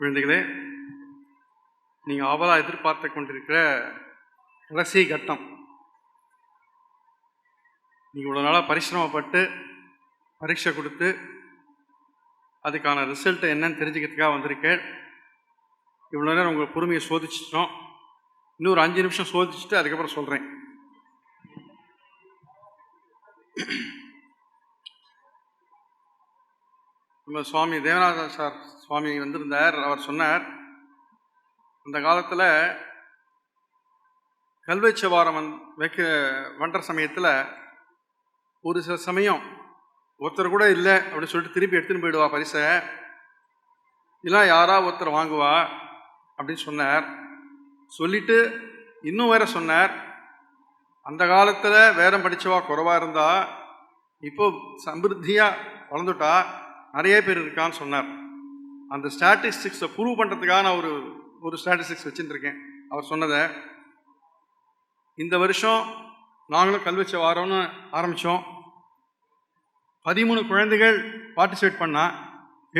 குழந்தைகளே நீங்கள் ஆவலாக எதிர்பார்த்து கொண்டிருக்கிற கடைசி கட்டம். நீங்கள் இவ்வளோ நாளாக பரிசிரமப்பட்டு பரீட்சை கொடுத்து அதுக்கான ரிசல்ட்டு என்னன்னு தெரிஞ்சுக்கிறதுக்காக வந்திருக்கேன். இவ்வளோ நேரம் உங்கள் பொறுமையை சோதிச்சிட்டோம். இன்னொரு அஞ்சு நிமிஷம் சோதிச்சுட்டு அதுக்கப்புறம் சொல்கிறேன் நம்ம சுவாமி தேவநாத சார் சுவாமி வந்திருந்தார். அவர் சொன்னார் அந்த காலத்தில் கல்வெச்சவாரம் வந் வைக்க வண்ட சமயத்தில் ஒரு சில சமயம் ஒருத்தர் கூட இல்லை அப்படின்னு சொல்லிட்டு திருப்பி எடுத்துன்னு போயிடுவா பரிசை. இல்லை யாரா ஒருத்தர் வாங்குவா அப்படின்னு சொன்னார். சொல்லிட்டு இன்னும் வேற சொன்னார். அந்த காலத்தில் வேதம் படித்தவா குறைவாக இருந்தா இப்போ சமிருத்தியாக வளர்ந்துட்டா நிறைய பேர் இருக்கான்னு சொன்னார். அந்த ஸ்டாட்டிஸ்டிக்ஸை ப்ரூவ் பண்ணுறதுக்காக நான் ஒரு ஒரு ஸ்டாட்டிஸ்டிக்ஸ் வச்சுட்டு அவர் சொன்னதை இந்த வருஷம் நாங்களும் கல்வெச்ச வாரம்னு ஆரம்பித்தோம் பதிமூணு குழந்தைகள் பார்ட்டிசிபேட் பண்ணால்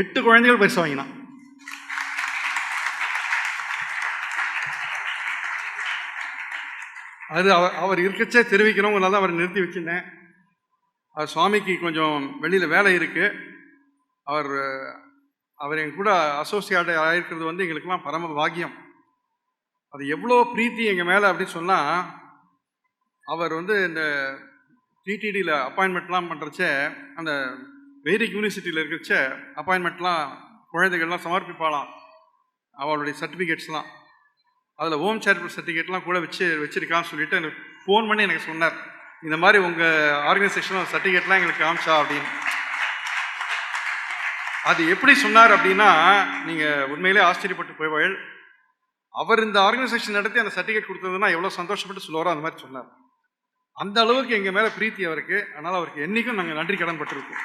எட்டு குழந்தைகள் பரிசு வாங்கினான். அது அவர் அவர் இருக்கச்சே தெரிவிக்கிறவங்களால தான் அவரை நிறுத்தி வச்சுருந்தேன். அது சுவாமிக்கு கொஞ்சம் வெளியில் வேலை இருக்குது அவர் அவர் எங்கள் கூட அசோசியேட் ஆகிருக்கிறது வந்து எங்களுக்கெல்லாம் பரம பாக்கியம். அது எவ்வளோ பிரீத்தி எங்கள் மேலே அப்படின்னு சொன்னால் அவர் வந்து இந்த டிடிடியில் அப்பாயின்மெண்ட்லாம் பண்ணுறச்ச அந்த வேதிக் யூனிவர்சிட்டியில் இருக்கிறச்ச அப்பாயின்மெண்ட்லாம் குழந்தைகள்லாம் சமர்ப்பிப்பாளாம். அவளுடைய சர்டிஃபிகேட்ஸ்லாம் அதில் ஹோம் சேரிட்டபிள் சர்டிஃபிகேட்லாம் கூட வச்சு வச்சுருக்கான்னு சொல்லிவிட்டு எனக்கு ஃபோன் பண்ணி எனக்கு சொன்னார். இந்த மாதிரி உங்கள் ஆர்கனைசேஷன் சர்டிஃபிகேட்லாம் எங்களுக்கு காமிச்சா அப்படின்னு. அது எப்படி சொன்னார் அப்படின்னா நீங்கள் உண்மையிலே ஆச்சரியப்பட்டு போய்வாள் அவர் இந்த ஆர்கனைசேஷன் நடத்தி அந்த சர்டிஃபிகேட் கொடுத்ததுன்னா எவ்வளோ சந்தோஷப்பட்டு சொல்லுவாரோ அந்த மாதிரி சொன்னார். அந்த அளவுக்கு எங்கள் மேலே பிரீத்தி அவருக்கு. அதனால் அவருக்கு என்றைக்கும் நாங்கள் நன்றி கடன் பட்டிருக்கோம்.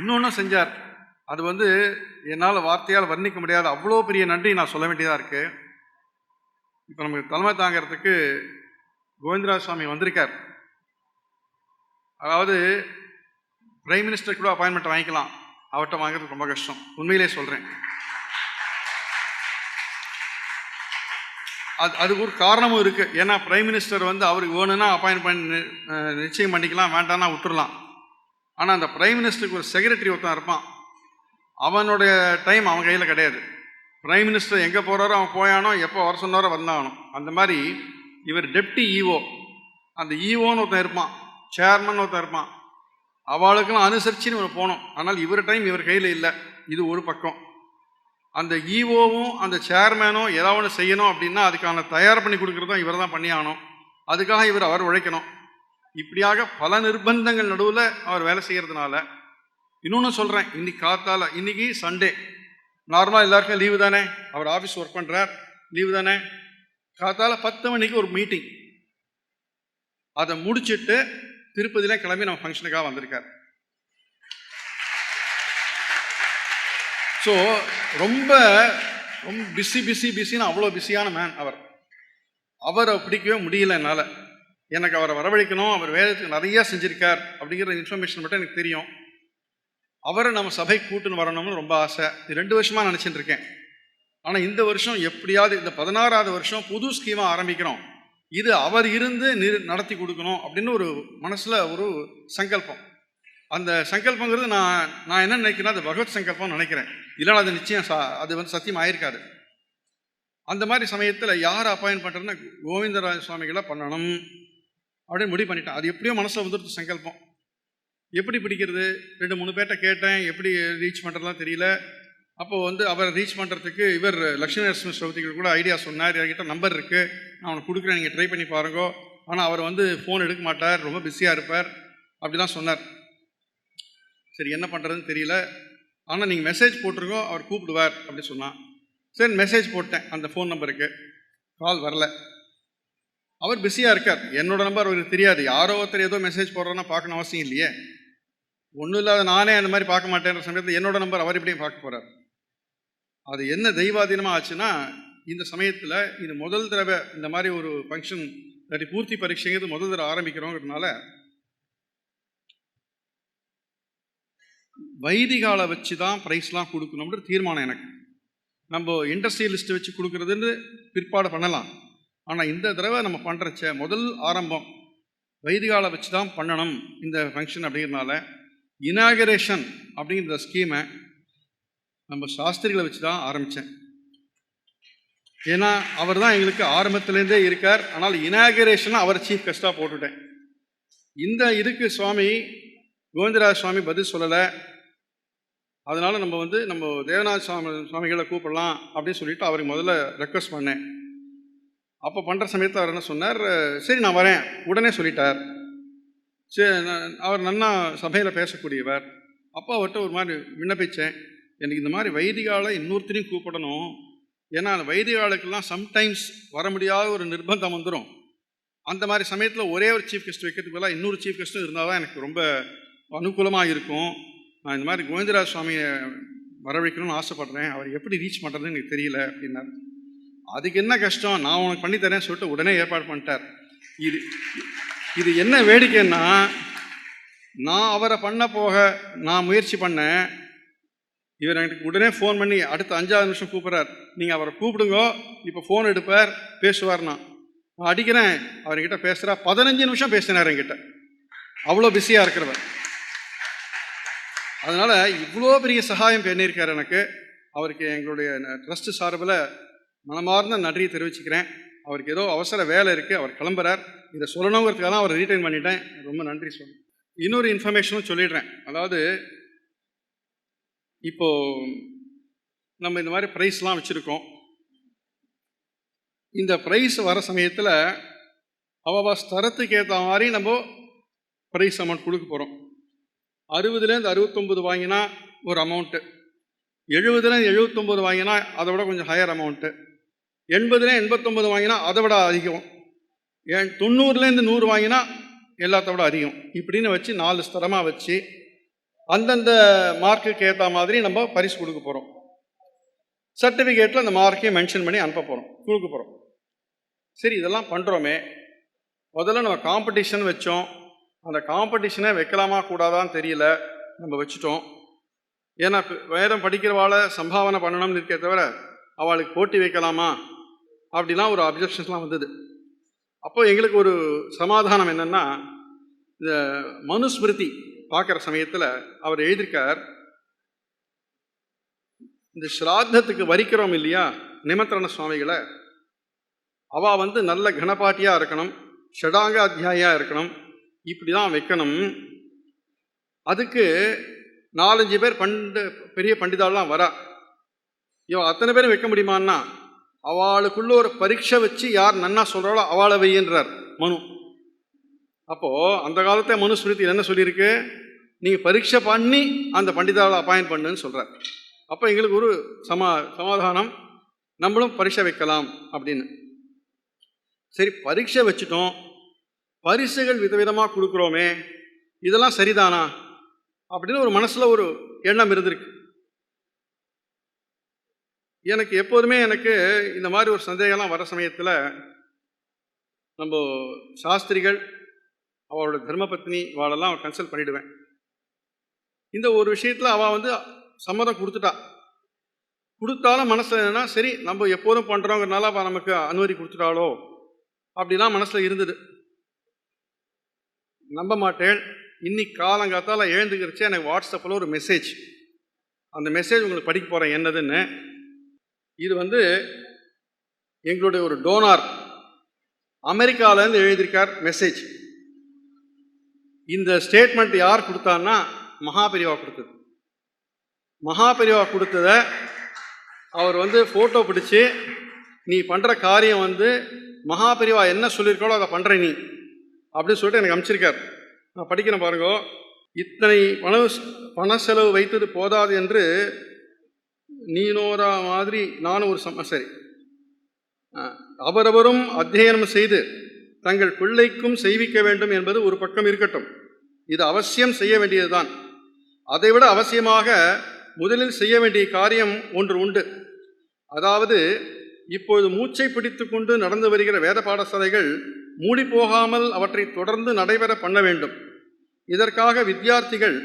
இன்னொன்றும் செஞ்சார். அது வந்து என்னால் வார்த்தையால் வர்ணிக்க முடியாத அவ்வளோ பெரிய நன்றி நான் சொல்ல வேண்டியதாக இருக்குது இப்போ நமக்கு தலைமை தாங்கிறதுக்கு கோவிந்தராஜ் சுவாமி வந்திருக்கார். அதாவது பிரைம் மினிஸ்டர் கூட அப்பாயின்மெண்ட் வாங்கிக்கலாம். அவர்கிட்ட வாங்குறது ரொம்ப கஷ்டம். உண்மையிலே சொல்கிறேன் அது அதுக்கு ஒரு காரணமும் இருக்குது ஏன்னா பிரைம் மினிஸ்டர் வந்து அவருக்கு வேணும்னா அப்பாயின்ட் பண்ணி நிச்சயம் பண்ணிக்கலாம் வேண்டாம்னா விட்டுறலாம். ஆனால் அந்த பிரைம் மினிஸ்டருக்கு ஒரு செக்ரட்டரி ஒருத்தன் இருப்பான். அவனுடைய டைம் அவன் கையில் கிடையாது. பிரைம் மினிஸ்டர் எங்கே போகிறாரோ அவன் போயானோ எப்போ வர சொன்னாரோ வந்தாகணும். அந்த மாதிரி இவர் டெப்டி இஓ அந்த இஓன்னு ஒருத்தன் இருப்பான். சேர்மன் ஒருத்தன் இருப்பான். அவளுக்கெல்லாம் அனுசரிச்சுன்னு இவர் போனோம். ஆனால் இவர் டைம் இவர் கையில் இல்லை. இது ஒரு பக்கம். அந்த இஓவும் அந்த சேர்மேனும் ஏதாவது ஒன்று செய்யணும் அப்படின்னா அதுக்கான தயார் பண்ணி கொடுக்குறதும் இவர் தான் பண்ணி ஆகணும். அதுக்காக இவர் அவர் உழைக்கணும். இப்படியாக பல நிர்பந்தங்கள் நடுவில் அவர் வேலை செய்கிறதுனால இன்னொன்று சொல்கிறேன் இன்னைக்கு காத்தால இன்னைக்கு சண்டே நார்மலாக எல்லாருக்கும் லீவு தானே? அவர் ஆஃபீஸ் ஒர்க் பண்ணுறார் லீவு தானே? காத்தால பத்து மணிக்கு ஒரு மீட்டிங் அதை முடிச்சுட்டு திருப்பதியில கிளம்பி நம்ம ஃபங்க்ஷனுக்காக வந்திருக்கார். ஸோ ரொம்ப ரொம்ப பிஸி பிஸி பிஸின்னு அவ்வளோ பிஸியான மேன் அவர். அவரை பிடிக்கவே முடியல என்னால். எனக்கு அவரை வரவழைக்கணும் அவர் வேதத்துக்கு நிறைய செஞ்சுருக்கார் அப்படிங்கிற இன்ஃபர்மேஷன் மட்டும் எனக்கு தெரியும். அவரை நம்ம சபை கூட்டுன்னு வரணும்னு ரொம்ப ஆசை. இது ரெண்டு வருஷமாக நினச்சிட்டு இருக்கேன். ஆனால் இந்த வருஷம் எப்படியாவது இந்த பதினாறாவது வருஷம் புது ஸ்கீமாக ஆரம்பிக்கிறோம். இது அவர் இருந்து நிறு நடத்தி கொடுக்கணும் அப்படின்னு ஒரு மனசில் ஒரு சங்கல்பம். அந்த சங்கல்பங்கிறது நான் நான் என்ன நினைக்கிறேன் அது பகவத் சங்கல்பம்னு நினைக்கிறேன். இல்லைனா அது நிச்சயம் சா அது வந்து சத்தியம் ஆயிருக்காது. அந்த மாதிரி சமயத்தில் யார் அப்பாயின் பண்ணுறதுன்னா கோவிந்தராஜ சுவாமிகளை பண்ணணும் அப்படின்னு முடிவு பண்ணிட்டேன். அது எப்படியோ மனசில் வந்துடுது சங்கல்பம். எப்படி பிடிக்கிறது? ரெண்டு மூணு பேர்ட்ட கேட்டேன். எப்படி ரீச் பண்ணுறதுலாம் தெரியல. அப்போது வந்து அவரை ரீச் பண்ணுறதுக்கு இவர் லக்ஷ்மி நரசிம்ம ஸ்ரௌதிகள் கூட ஐடியா சொன்னார். என்கிட்ட நம்பர் இருக்குது நான் அவனை கொடுக்குறேன். நீங்கள் ட்ரை பண்ணி பாருங்கோ. ஆனால் அவர் வந்து ஃபோன் எடுக்க மாட்டார். ரொம்ப பிஸியாக இருப்பார். அப்படிலாம் சொன்னார். சரி என்ன பண்ணுறதுன்னு தெரியல. ஆனால் நீங்கள் மெசேஜ் போட்டிருக்கோ அவர் கூப்பிடுவார் அப்படி சொன்னான். சரி மெசேஜ் போட்டேன். அந்த ஃபோன் நம்பருக்கு கால் வரல. அவர் பிஸியாக இருக்கார். என்னோட நம்பர் அவருக்கு தெரியாது. யாரோ ஒருத்தர் ஏதோ மெசேஜ் போடுறோன்னா பார்க்கணும் அவசியம் இல்லையே. ஒன்றும் இல்லாத நானே அந்த மாதிரி பார்க்க மாட்டேன்ற சமயத்தில் என்னோட நம்பர் அவர் இப்படியும் பார்க்க போகிறார் அது என்ன தெய்வாதீனமாக ஆச்சுன்னா இந்த சமயத்தில் இது முதல் தடவை இந்த மாதிரி ஒரு ஃபங்க்ஷன் இல்லாட்டி பூர்த்தி பரீட்சைங்கிறது முதல் தடவை ஆரம்பிக்கிறோங்கிறதுனால வைதிகாலை வச்சு தான் ப்ரைஸ்லாம் கொடுக்கணும்ன்ற தீர்மானம் எனக்கு. நம்ம இண்டஸ்ட்ரியலிஸ்ட்டை வச்சு கொடுக்குறதுன்னு பிற்பாடு பண்ணலாம். ஆனால் இந்த தடவை நம்ம பண்ணுறச்ச முதல் ஆரம்பம் வைதிகாலை வச்சு தான் பண்ணணும் இந்த ஃபங்க்ஷன் அப்படிங்கிறதுனால இனாகரேஷன் அப்படிங்கிற ஸ்கீமை நம்ம சாஸ்திரிகளை வச்சு தான் ஆரம்பித்தேன் ஏன்னா அவர் தான் எங்களுக்கு ஆரம்பத்துலேருந்தே இருக்கார். ஆனால் இனாகரேஷனாக அவர் சீஃப் கெஸ்ட்டாக போட்டுட்டேன். இந்த இதுக்கு சுவாமி கோவிந்தராஜ சுவாமி பதில் சொல்லலை. அதனால் நம்ம வந்து நம்ம தேவநாத சுவாமி சுவாமிகளை கூப்பிடலாம் அப்படின்னு சொல்லிட்டு அவருக்கு முதல்ல ரெக்வஸ்ட் பண்ணேன். அப்போ பண்ணுற சமயத்தில் அவர் என்ன சொன்னார்? சரி நான் வரேன். உடனே சொல்லிட்டார். சரி அவர் நன்னா சபையில் பேசக்கூடியவர். அப்போ அவர்கிட்ட ஒரு மாதிரி விண்ணப்பித்தேன் எனக்கு இந்த மாதிரி வைதிகாலை இன்னொருத்தரையும் கூப்பிடணும். ஏன்னா அந்த வைதிகாலுக்கெல்லாம் சம்டைம்ஸ் வர முடியாத ஒரு நிர்பந்தம் வந்துடும் அந்த மாதிரி சமயத்தில் ஒரே ஒரு சீஃப் கெஸ்ட் வைக்கிறதுக்கு பதிலாக இன்னொரு சீஃப் கெஸ்ட்டும் இருந்தால் தான் எனக்கு ரொம்ப அனுகூலமாக இருக்கும். நான் இந்த மாதிரி கோவிந்தராஜ் சுவாமியை வரவழைக்கணும்னு ஆசைப்பட்றேன். அவர் எப்படி ரீச் பண்ணுறதுன்னு எனக்கு தெரியல அப்படின்னார். அதுக்கு என்ன கஷ்டம்? நான் உனக்கு பண்ணித்தரேன்னு சொல்லிட்டு உடனே ஏற்பாடு பண்ணிட்டார். இது இது என்ன வேடிக்கைன்னா நான் அவரை பண்ண போக நான் முயற்சி பண்ணேன். இவர் எனக்கு உடனே ஃபோன் பண்ணி அடுத்த அஞ்சாவது நிமிஷம் கூப்பிட்றார். நீங்கள் அவரை கூப்பிடுங்க இப்போ ஃபோன் எடுப்பார் பேசுவார்னா. நான் அடிக்கிறேன். அவர்கிட்ட பேசுகிறா பதினஞ்சு நிமிஷம் பேசினார் என்கிட்ட. அவ்வளோ பிஸியாக இருக்கிறவர். அதனால் இவ்வளோ பெரிய சகாயம் பண்ணியிருக்கார் எனக்கு. அவருக்கு எங்களுடைய ட்ரஸ்ட்டு சார்பில் மனமார்ந்த நன்றியை தெரிவிச்சுக்கிறேன். அவருக்கு ஏதோ அவசர வேலை இருக்குது அவர் கிளம்புறார். இதை சொல்லணுங்கிறதுக்காக தான் அவரை ரீட்டைன் பண்ணிட்டேன். ரொம்ப நன்றி சொல்லுங்கள் இன்னொரு இன்ஃபர்மேஷனும் சொல்லிடுறேன். அதாவது இப்போ நம்ம இந்த மாதிரி ப்ரைஸ்லாம் வச்சுருக்கோம். இந்த ப்ரைஸ் வர சமயத்தில் அவவா ஸ்தரத்துக்கு ஏற்ற மாதிரி நம்ம ப்ரைஸ் அமௌண்ட் கொடுக்க போகிறோம் அறுபதுலேருந்து அறுபத்தொம்பது வாங்கினா ஒரு அமௌண்ட்டு எழுபதுலேருந்து எழுபத்தொம்பது வாங்கினா அதை விட கொஞ்சம் ஹையர் அமௌண்ட்டு எண்பதுல எண்பத்தொம்பது வாங்கினா அதை விட அதிகம். ஏன் தொண்ணூறுலேருந்து நூறு வாங்கினா எல்லாத்த விட அதிகம். இப்படின்னு வச்சு நாலு ஸ்தரமாக வச்சு அந்தந்த மார்க்குக்கு ஏற்ற மாதிரி நம்ம பரிசு கொடுக்க போகிறோம் சர்டிஃபிகேட்டில் அந்த மார்க்கையும் மென்ஷன் பண்ணி அனுப்ப போகிறோம் கொடுக்க போகிறோம் சரி இதெல்லாம் பண்ணுறோமே முதல்ல நம்ம காம்படிஷன் வச்சோம். அந்த காம்படிஷனை வைக்கலாமா கூடாதான்னு தெரியல. நம்ம வச்சுட்டோம். ஏன்னா வேதம் படிக்கிறவாளை சம்பாவனை பண்ணணும்னு இருக்கே தவிர அவளுக்கு போட்டி வைக்கலாமா? அப்படிலாம் ஒரு அப்ஜெக்ஷன்ஸ்லாம் வந்தது. அப்போ எங்களுக்கு ஒரு சமாதானம் என்னென்னா இந்த மனுஸ்மிருதி பார்க்குற சமயத்தில் அவர் எழுதியிருக்கார் இந்த ஸ்ராத்தத்துக்கு வரிக்கிறோம் இல்லையா? நிமந்திரண சுவாமிகளை. அவள் வந்து நல்ல கணபாட்டியாக இருக்கணும் ஷடாங்க அத்தியாயாக இருக்கணும். இப்படி தான் வைக்கணும். அதுக்கு நாலஞ்சு பேர் பண்டு பெரிய பண்டிதாலாம் வரா. இவன் அத்தனை பேரும் வைக்க முடியுமான்னா அவளுக்குள்ள ஒரு பரீட்சை வச்சு யார் நன்னா சொல்கிறாளோ அவளை வையன்றார் மனு. அப்போது அந்த காலத்தை மனுஸ்மிருதி என்ன சொல்லியிருக்கு? நீங்கள் பரீட்சை பண்ணி அந்த பண்டிதாவை அப்பாயின் பண்ணுன்னு சொல்கிறார் அப்போ எங்களுக்கு ஒரு சமா சமாதானம். நம்மளும் பரீட்சை வைக்கலாம் அப்படின்னு. சரி பரீட்சை வச்சுட்டோம். பரிசுகள் விதவிதமாக கொடுக்குறோமே. இதெல்லாம் சரிதானா? அப்படின்னு ஒரு மனசில் ஒரு எண்ணம் இருந்திருக்கு. எனக்கு எப்போதுமே எனக்கு இந்த மாதிரி ஒரு சந்தேகம்லாம் வர சமயத்தில் நம்ம சாஸ்திரிகள் அவளோட தர்மபத்னி இவாளெல்லாம் கன்சல்ட் பண்ணிவிடுவேன் இந்த ஒரு விஷயத்தில் அவள் வந்து சம்மதம் கொடுத்துட்டா. கொடுத்தாலும் மனசில் என்னன்னா சரி நம்ம எப்போதும் பண்ணுறோங்கிறனால அவள் நமக்கு அனுமதி கொடுத்துட்டாளோ? அப்படிலாம் மனசில் இருந்தது. நம்ப மாட்டேன். இன்னைக்கு காலங்காத்தால் எழுந்துக்கிறச்சே எனக்கு வாட்ஸ்அப்பில் ஒரு மெசேஜ் அந்த மெசேஜ் உங்களுக்கு படிக்க போகிறேன் என்னதுன்னு. இது வந்து எங்களுடைய ஒரு டோனார் அமெரிக்காவிலேருந்து எழுதியிருக்கார் மெசேஜ் இந்த ஸ்டேட்மெண்ட் யார் கொடுத்தான்னா மகாபெரிவா கொடுத்தது. மகாபெரிவா கொடுத்தத அவர் வந்து ஃபோட்டோ பிடிச்சி நீ பண்ணுற காரியம் வந்து மகாபெரிவா என்ன சொல்லியிருக்காளோ அதை பண்ணுற நீ அப்படின்னு சொல்லிட்டு எனக்கு அமைச்சிருக்கார் நான் படிக்கிறேன் பாருங்க. இத்தனை பண பண செலவு வைத்தது போதாது என்று நீனோரா மாதிரி நானும் ஒரு சம சரி. அவரவரும் அத்தியனம் செய்து தங்கள் பிள்ளைக்கும் செய்விக்க வேண்டும் என்பது ஒரு பக்கம் இருக்கட்டும். இது அவசியம் செய்ய வேண்டியதுதான். அதைவிட அவசியமாக முதலில் செய்ய வேண்டிய காரியம் ஒன்று உண்டு. அதாவது இப்போது மூச்சை பிடித்து கொண்டு நடந்து வருகிற வேத பாடசாலைகள் மூடி போகாமல் அவற்றை தொடர்ந்து நடைபெற பண்ண வேண்டும். இதற்காக வித்தியார்த்திகள்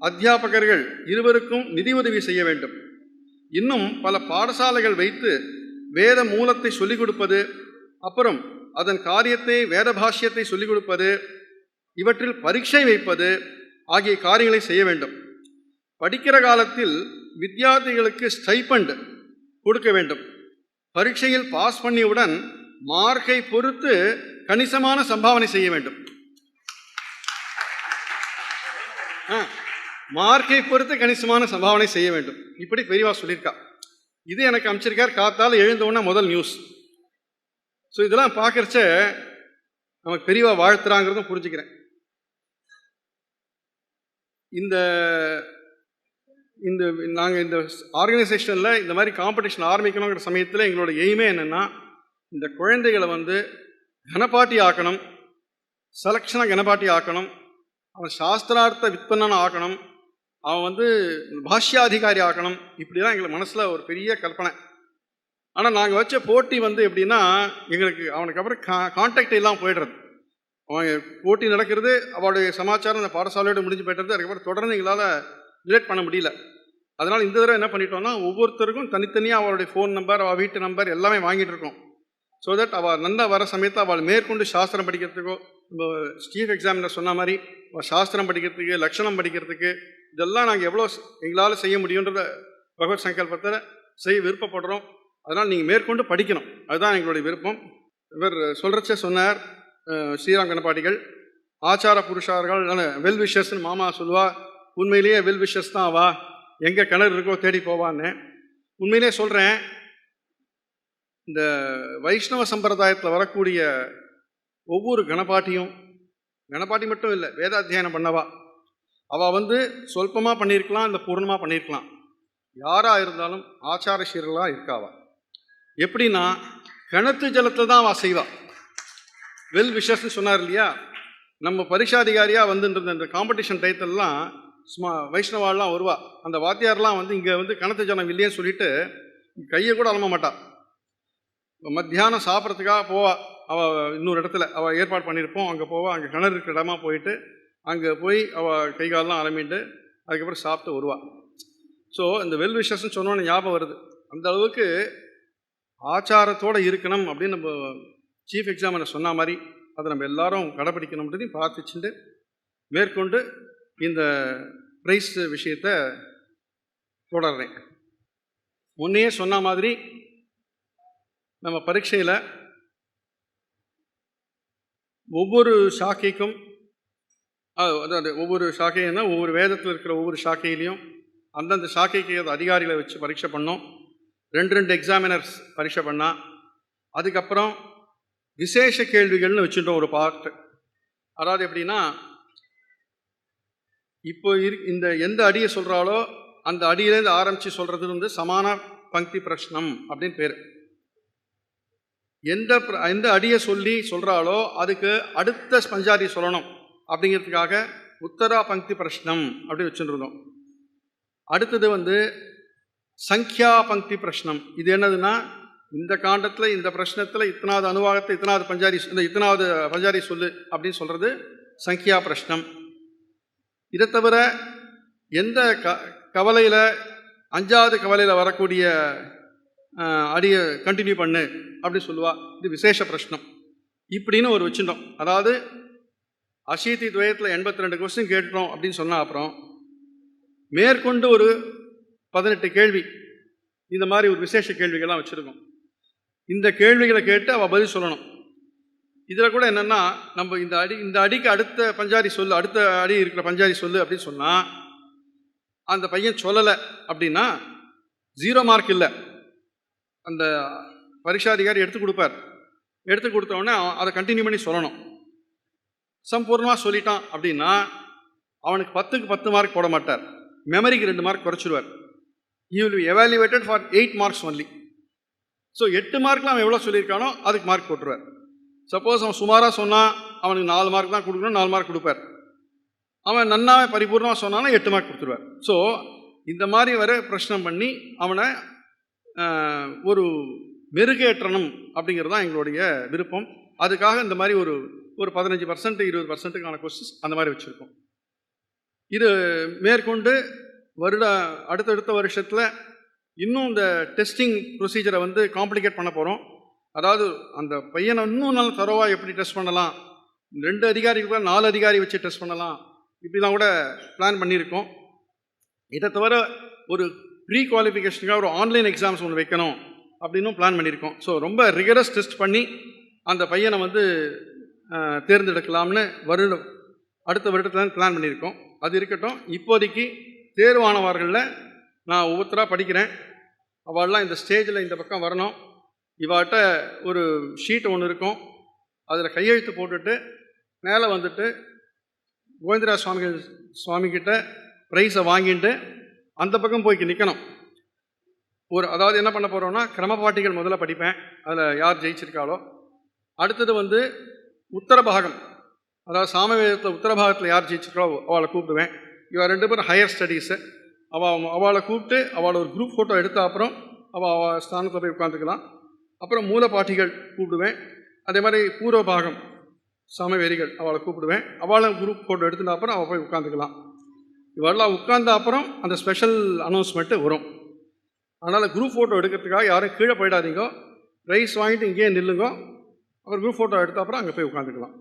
அத்தியாபகர்கள் இருவருக்கும் நிதி உதவி செய்ய வேண்டும். இன்னும் பல பாடசாலைகள் வைத்து வேத மூலத்தை சொல்லிக் கொடுப்பது அப்புறம் அதன் காரியத்தை வேத பாஷ்யத்தை சொல்லிக் கொடுப்பது இவற்றில் பரீட்சை வைப்பது ஆகிய காரியங்களை செய்ய வேண்டும். படிக்கிற காலத்தில் வித்தியார்த்திகளுக்கு ஸ்டைப்பண்ட் கொடுக்க வேண்டும். பரீட்சையில் பாஸ் பண்ணியவுடன் மார்க்கை பொறுத்து கணிசமான சம்பாவனை செய்ய வேண்டும். ஆ, மார்க்கை பொறுத்து கணிசமான சம்பாவனை செய்ய வேண்டும். இப்படி பெரியவா சொல்லியிருக்கா. இது எனக்கு அமைச்சிருக்கார். காத்தால் எழுந்த முதல் நியூஸ். ஸோ இதெல்லாம் பார்க்கறச்ச நமக்கு பெரியவா வாழ்த்துறாங்கிறதும் புரிஞ்சுக்கிறேன். இந்த இந்த நாங்கள் இந்த ஆர்கனைசேஷனில் இந்த மாதிரி காம்படிஷன் ஆரம்பிக்கணுங்கிற சமயத்தில் எங்களோட எய்மே என்னென்னா இந்த குழந்தைகளை வந்து கனப்பாட்டி ஆக்கணும் செலக்ஷனாக கனப்பாட்டி ஆக்கணும் அவன் சாஸ்திரார்த்த விற்பனன் ஆக்கணும் அவன் வந்து பாஷ்யாதிகாரி ஆக்கணும் இப்படிலாம் எங்களுக்கு மனசில் ஒரு பெரிய கற்பனை. ஆனால் நாங்கள் வச்ச போட்டி வந்து எப்படின்னா எங்களுக்கு அவனுக்கு அப்புறம் கா கான்டாக்ட் எல்லாம் போயிடுறது. அவன் போட்டி நடக்கிறது அவளுடைய சமாச்சாரம் அந்த பாடசாலையோடு முடிஞ்சு போய்ட்டுறது அதுக்கப்புறம் தொடர்ந்து எங்களால் ரிலேட் பண்ண முடியல. அதனால் இந்த தடவை என்ன பண்ணிட்டோம்னா ஒவ்வொருத்தருக்கும் தனித்தனியாக அவளுடைய ஃபோன் நம்பர் அவள் வீட்டு நம்பர் எல்லாமே வாங்கிட்டு இருக்கோம். ஸோ தட் அவள் நல்லா வர சமயத்தை அவள் மேற்கொண்டு சாஸ்திரம் படிக்கிறதுக்கோ இப்போ ஸ்டீஃப் எக்ஸாமினர் சொன்ன மாதிரி அவள் சாஸ்திரம் படிக்கிறதுக்கு லட்சணம் படிக்கிறதுக்கு இதெல்லாம் நாங்கள் எவ்வளோ எங்களால் செய்ய முடியுன்றத பகவத் சங்கல்பத்தில் செய்ய விருப்பப்படுறோம். அதனால் நீங்கள் மேற்கொண்டு படிக்கணும். அதுதான் எங்களுடைய விருப்பம். இவர் சொல்கிறச்ச சொன்னார் ஸ்ரீராம் கணபாடிகள் ஆச்சார புருஷார்கள் வெல் விஷஸ்ன்னு மாமா சொல்லுவா உண்மையிலேயே வெல் விஷஸ் தான் வா. எங்கே கிணறு இருக்கோ தேடி போவான்னு. உண்மையிலேயே சொல்கிறேன் இந்த வைஷ்ணவ சம்பிரதாயத்தில் வரக்கூடிய ஒவ்வொரு கணபாட்டியும் கணபாட்டி மட்டும் இல்லை வேதாத்தியானம் பண்ணவா. அவள் வந்து சொல்பமாக பண்ணியிருக்கலாம் இல்லை பூர்ணமாக பண்ணியிருக்கலாம் யாராக இருந்தாலும் ஆச்சாரசீரலாக இருக்காவா. எப்படின்னா கிணத்து ஜலத்தை தான் அவள் செய்வான் வெல் விஷஸ்ன்னு சொன்னார் இல்லையா? நம்ம பரீட்சாதிகாரியாக வந்துருந்த இந்த காம்படிஷன் டயத்துலலாம் சும்மா வைஷ்ணவாலாம் வருவா. அந்த வாத்தியார்லாம் வந்து இங்கே வந்து கிணத்து ஜலம் இல்லையேன்னு சொல்லிட்டு கையை கூட அலம்ப மாட்டாள் மத்தியானம் சாப்பிட்றதுக்காக போவா. அவள் இன்னொரு இடத்துல அவள் ஏற்பாடு பண்ணியிருப்போம். அங்கே போவா. அங்கே கிணறு இருக்கிற இடமா போயிட்டு அங்கே போய் அவள் கை காலெலாம் அலம்பிட்டு அதுக்கப்புறம் சாப்பிட்டு வருவாள் ஸோ இந்த வெல் விஷஸ்ன்னு சொன்னோன்னு ஞாபகம் வருது. அந்த அளவுக்கு ஆச்சாரத்தோடு இருக்கணும் அப்படின்னு நம்ம சீஃப் எக்ஸாமினர் சொன்ன மாதிரி அதை நம்ம எல்லாரும் கடைப்பிடிக்கணுன்றதையும் பிரார்த்திச்சுட்டு மேற்கொண்டு இந்த ப்ரைஸ் விஷயத்தை தொடர்றேன். முன்னையே சொன்ன மாதிரி நம்ம பரீட்சையில் ஒவ்வொரு சாக்கைக்கும் அதாவது ஒவ்வொரு சாக்கைன்னா ஒவ்வொரு வேதத்தில் இருக்கிற ஒவ்வொரு சாக்கையிலையும் அந்தந்த சாக்கைக்கு அது அதிகாரிகளை வச்சு பரீட்சை பண்ணோம். ரெண்டு ரெண்டு எக்ஸாமினர்ஸ் பரீட்சை பண்ணா அதுக்கப்புறம் விசேஷ கேள்விகள்னு வச்சுட்டோம் ஒரு பார்ட் அதாவது எப்படின்னா இப்போ இரு இந்த எந்த அடியை சொல்கிறாளோ அந்த அடியிலேருந்து ஆரம்பித்து சொல்கிறது வந்து சமான பங்கி பிரஷ்னம் அப்படின்னு பேர். எந்த எந்த அடியை சொல்லி சொல்கிறாளோ அதுக்கு அடுத்த பஞ்சாதி சொல்லணும். அப்படிங்கிறதுக்காக உத்தரா பங்கி பிரஷ்னம் அப்படின்னு வச்சுருந்தோம் அடுத்தது வந்து சங்கியா பங்கி பிரஷ்னம். இது என்னதுன்னா இந்த காண்டத்தில் இந்த பிரஷ்னத்தில் இத்தனாவது அனுவாகத்தை இத்தனாவது பஞ்சாரி இந்த இத்தனாவது பஞ்சாரி சொல்லு அப்படின்னு சொல்கிறது சங்கியா பிரஷ்னம். இதை தவிர எந்த க கவலையில் அஞ்சாவது கவலையில் வரக்கூடிய அடியை கண்டினியூ பண்ணு அப்படி சொல்லுவா. இது விசேஷ பிரஷ்னம். இப்படின்னு ஒரு வச்சுட்டோம் அதாவது அசீதி துவயத்தில் எண்பத்தி ரெண்டு கொஸ்டின் கேட்டோம் அப்படின்னு சொன்னால் அப்புறம் மேற்கொண்டு ஒரு பதினெட்டு கேள்வி. இந்த மாதிரி ஒரு விசேஷ கேள்விகள்லாம் வச்சுருக்கோம். இந்த கேள்விகளை கேட்டு அவள் பதில் சொல்லணும். இதில் கூட என்னென்னா நம்ம இந்த அடி இந்த அடிக்கு அடுத்த பஞ்சாரி சொல்லு அடுத்த அடி இருக்கிற பஞ்சாரி சொல்லு அப்படின்னு சொன்னால் அந்த பையன் சொல்லலை அப்படின்னா ஜீரோ மார்க் இல்லை. அந்த பரீட்சாதிகாரி எடுத்து கொடுப்பார். எடுத்து கொடுத்தவொடனே அவன் அதை கண்டினியூ பண்ணி சொல்லணும். சம்பூர்ணமாக சொல்லிட்டான் அப்படின்னா அவனுக்கு பத்துக்கு பத்து மார்க் போட மாட்டார். மெமரிக்கு ரெண்டு mark குறைச்சிடுவார் you will be evaluated for eight marks only so எட்டு மார்க்லாம் அவன் எவ்வளோ சொல்லியிருக்கானோ அதுக்கு மார்க் போட்டுருவார். சப்போஸ் அவன் சுமாராக சொன்னால் அவனுக்கு நாலு மார்க் தான் கொடுக்கணும் நாலு மார்க் கொடுப்பார். அவன் நன்னாவே பரிபூர்ணமாக சொன்னாலும் எட்டு மார்க் கொடுத்துருவார். ஸோ இந்த மாதிரி வர பிரச்சனை பண்ணி அவனை ஒரு மெருகேற்றணும் அப்படிங்கிறது தான் எங்களுடைய விருப்பம். அதுக்காக இந்த மாதிரி ஒரு ஒரு பதினஞ்சு பர்சன்ட் இருபது பர்சன்ட்டுக்கான கொஸ்டின்ஸ் அந்த மாதிரி வச்சுருக்கோம். இது மேற்கொண்டு வருட அடுத்தடுத்த வருஷத்தில் இன்னும் இந்த டெஸ்டிங் ப்ரொசீஜரை வந்து காம்ப்ளிகேட் பண்ண போகிறோம் அதாவது அந்த பையனை இன்னும் நல்ல தரவாக எப்படி டெஸ்ட் பண்ணலாம்? ரெண்டு அதிகாரிக்கு கூட நாலு அதிகாரி வச்சு டெஸ்ட் பண்ணலாம். இப்படிலாம் கூட பிளான் பண்ணியிருக்கோம். இதை தவிர ஒரு ப்ரீ குவாலிஃபிகேஷனுக்காக ஒரு ஆன்லைன் எக்ஸாம்ஸ் ஒன்று வைக்கணும் அப்படின்னும் பிளான் பண்ணியிருக்கோம். ஸோ ரொம்ப ரிகரஸ் டெஸ்ட் பண்ணி அந்த பையனை வந்து தேர்ந்தெடுக்கலாம்னு வருடம் அடுத்த வருடத்தில் பிளான் பண்ணியிருக்கோம். அது இருக்கட்டும் இப்போதைக்கு தேர்வானவர்களில் நான் ஒவ்வொருத்தராக படிக்கிறேன். அவள்லாம் இந்த ஸ்டேஜில் இந்த பக்கம் வரணும். இவாட்ட ஒரு ஷீட் ஒன்று இருக்கும். அதில் கையெழுத்து போட்டுட்டு மேலே வந்துட்டு கோவிந்தராஜ் சுவாமிகள் சுவாமிகிட்ட ப்ரைஸை வாங்கிட்டு அந்த பக்கம் போய்க்கு நிற்கணும் ஒரு அதாவது என்ன பண்ண போகிறோன்னா கிரமப்பாட்டிகள் முதல்ல படிப்பேன். அதில் யார் ஜெயிச்சிருக்காளோ. அடுத்தது வந்து உத்தரபாகம். அதாவது சாமவேதத்தில் உத்தரபாகத்தில் யார் ஜெயிச்சிருக்காளோ அவளை கூப்பிடுவேன். இவள் ரெண்டு பேரும் ஹையர் ஸ்டடீஸு அவள் அவளை கூப்பிட்டு அவளை ஒரு குரூப் ஃபோட்டோ எடுத்த அப்புறம் அவள் அவள் ஸ்தானத்தில் போய் உட்காந்துக்கலாம் அப்புறம் மூலப்பாட்டிகள் கூப்பிடுவேன். அதே மாதிரி பூர்வ பாகம் சமவெறிகள் அவளை கூப்பிடுவேன். அவளும் குரூப் ஃபோட்டோ எடுத்துட்ட அப்புறம் அவள் போய் உட்காந்துக்கலாம் இவெல்லாம் உட்கார்ந்த அப்புறம் அந்த ஸ்பெஷல் அனௌன்ஸ்மெண்ட்டு வரும். அதனால் குரூப் ஃபோட்டோ எடுக்கிறதுக்காக யாரும் கீழே போயிடாதீங்க. ரைஸ் வாங்கிட்டு இங்கேயே நில்லுங்க. அப்புறம் குரூப் ஃபோட்டோ எடுத்த அப்புறம் அங்கே போய் உட்காந்துக்கலாம்